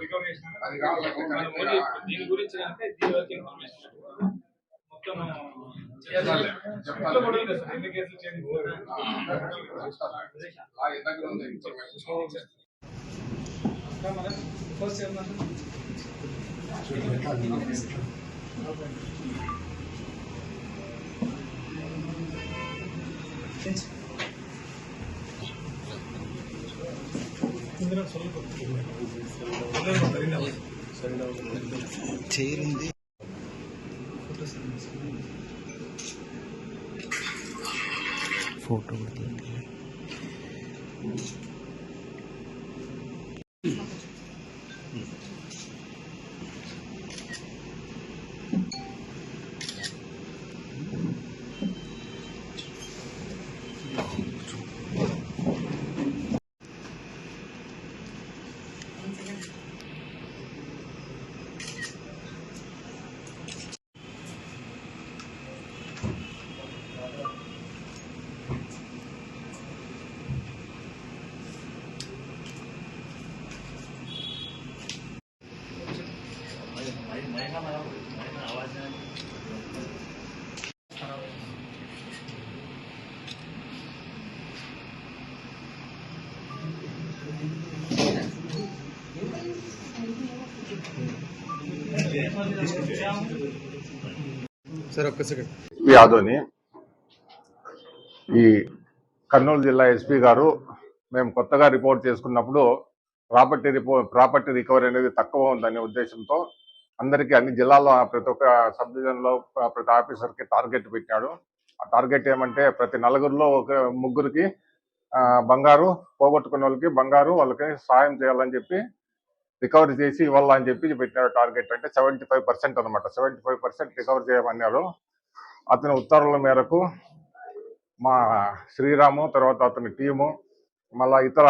Recover చేసినా దీని గురించి అంటే దీని వరకు ఇన్ఫర్మేషన్ మొత్తం ఎన్ని కేసులు చేంజ్ చేరింది ఫోటో కూడా సార్ ఒక్క సెకండ్. యాదవ్ని ఈ కర్నూలు జిల్లా ఎస్పీ గారు మేము కొత్తగా రిపోర్ట్ చేసుకున్నప్పుడు ప్రాపర్టీ రిపో ప్రాపర్టీ రికవరీ అనేది తక్కువ ఉందనే ఉద్దేశంతో అందరికీ అన్ని జిల్లాల్లో ప్రతి ఒక్క సబ్ డివిజన్లో ప్రతి ఆఫీసర్కి టార్గెట్ పెట్టాడు. ఆ టార్గెట్ ఏమంటే ప్రతి నలుగురిలో ఒక ముగ్గురికి బంగారు పోగొట్టుకున్న వాళ్ళకి బంగారు వాళ్ళకి సాయం చేయాలని చెప్పి రికవరీ చేసి ఇవ్వాలని చెప్పి పెట్టిన టార్గెట్ అంటే సెవెంటీ ఫైవ్ పర్సెంట్ అనమాట సెవెంటీ ఫైవ్ పర్సెంట్ రికవర్ చేయమన్నారు అతని ఉత్తర్వుల మేరకు మా శ్రీరాము తర్వాత అతని టీము మళ్ళా ఇతర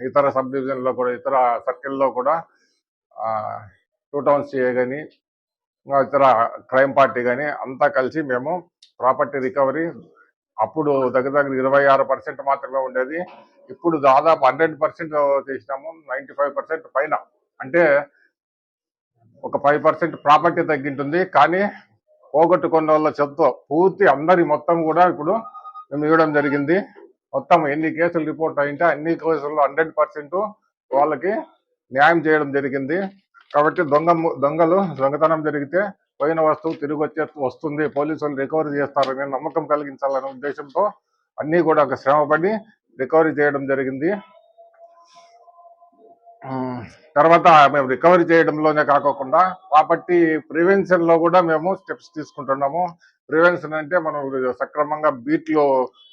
ఇతర సబ్ డివిజన్లో కూడా ఇతర సర్కిల్లో కూడా టూ టౌన్స్ సిఏ కానీ ఇతర క్రైమ్ పార్టీ కానీ అంతా కలిసి మేము ప్రాపర్టీ రికవరీ అప్పుడు దగ్గర దగ్గర ఇరవై ఆరు పర్సెంట్ మాత్రమే ఉండేది. ఇప్పుడు దాదాపు హండ్రెడ్ పర్సెంట్ చేసినాము నైంటీ ఫైవ్ పర్సెంట్ పైన. అంటే ఒక ఫైవ్ పర్సెంట్ ప్రాపర్టీ తగ్గింటుంది. కానీ పోగొట్టుకున్న వాళ్ళ చెప్తూ పూర్తి అందరి మొత్తం కూడా ఇప్పుడు మేము ఇవ్వడం జరిగింది. మొత్తం ఎన్ని కేసులు రిపోర్ట్ అయింటే అన్ని కేసుల్లో హండ్రెడ్ పర్సెంట్ వాళ్ళకి న్యాయం చేయడం జరిగింది. కాబట్టి దొంగ దొంగలు దొంగతనం జరిగితే పోయిన వస్తువు తిరిగి వచ్చే వస్తుంది పోలీసులు రికవరీ చేస్తారనే నమ్మకం కలిగించాలనే ఉద్దేశంతో అన్నీ కూడా ఒక శ్రమపడి రికవరీ చేయడం జరిగింది. తర్వాత మేము రికవరీ చేయడంలోనే కాకోకుండా ప్రాపర్టీ ప్రివెన్షన్లో కూడా మేము స్టెప్స్ తీసుకుంటున్నాము. ప్రివెన్షన్ అంటే మనం సక్రమంగా బీట్లు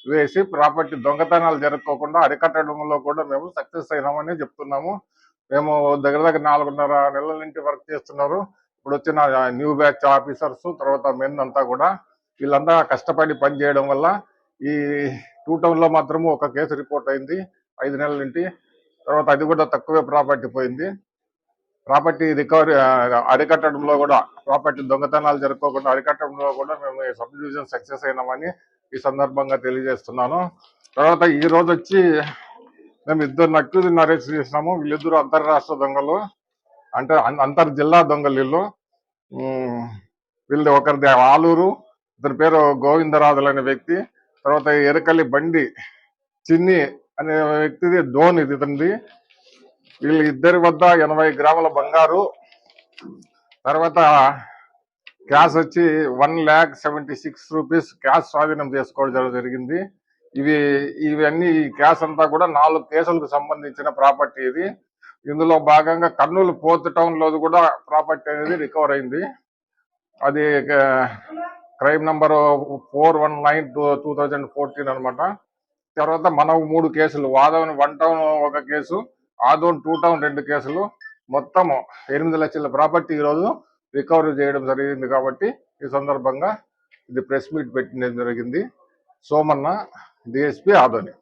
వేసి ప్రాపర్టీ దొంగతనాలు జరగకోకుండా అరికట్టడంలో కూడా మేము సక్సెస్ అయినామని చెప్తున్నాము. మేము దగ్గర దగ్గర నాలుగున్నర నెలల నుంచి వర్క్ చేస్తున్నారు. ఇప్పుడు వచ్చిన న్యూ బ్యాచ్ ఆఫీసర్స్ తర్వాత మెన్ అంతా కూడా వీళ్ళంతా కష్టపడి పని చేయడం వల్ల ఈ టూ టౌన్లో మాత్రము ఒక కేసు రిపోర్ట్ అయింది ఐదు నెలల నుండి. తర్వాత అది కూడా తక్కువే ప్రాపర్టీ పోయింది. ప్రాపర్టీ రికవరీ అరికట్టడంలో కూడా ప్రాపర్టీ దొంగతనాలు జరుపుకోకుండా అరికట్టడంలో కూడా మేము సబ్ డివిజన్ సక్సెస్ అయినామని ఈ సందర్భంగా తెలియజేస్తున్నాను. తర్వాత ఈ రోజు వచ్చి మేము ఇద్దరు నక్యూజ్ అరెస్ట్ చేసినాము. వీళ్ళిద్దరు అంతర్రాష్ట్ర దొంగలు. అంటే అంతర్ జిల్లా దొంగలు వీళ్ళు వీళ్ళది ఒకరిది ఆలూరు ఇతని పేరు గోవిందరాజులు అనే వ్యక్తి. తర్వాత ఎరకల్లి బండి చిన్ని అనే వ్యక్తిది డోన్ ఇది ఇతనిది. ఇద్దరి వద్ద ఎనభై గ్రాముల బంగారు. తర్వాత క్యాష్ వచ్చి one lakh seventy six rupees cash స్వాధీనం చేసుకోవడం జరిగింది. ఇవి ఇవన్నీ ఈ క్యాష్ అంతా కూడా నాలుగు కేసులకు సంబంధించిన ప్రాపర్టీ ఇది. ఇందులో భాగంగా కర్నూలు ఫోర్త్ టౌన్లో కూడా ప్రాపర్టీ అనేది రికవర్ అయింది. అది crime number four one nine two two thousand fourteen అనమాట తర్వాత మనం మూడు కేసులు వాదవన్ వన్ టౌన్ ఒక కేసు ఆదోన్ టూ టౌన్ రెండు కేసులు. మొత్తం ఎనిమిది లక్షల ప్రాపర్టీ ఈరోజు రికవరీ చేయడం జరిగింది కాబట్టి ఈ సందర్భంగా ఇది ప్రెస్ మీట్ పెట్టడం జరిగింది. సోమన్న డిఎస్పి ఆదోని.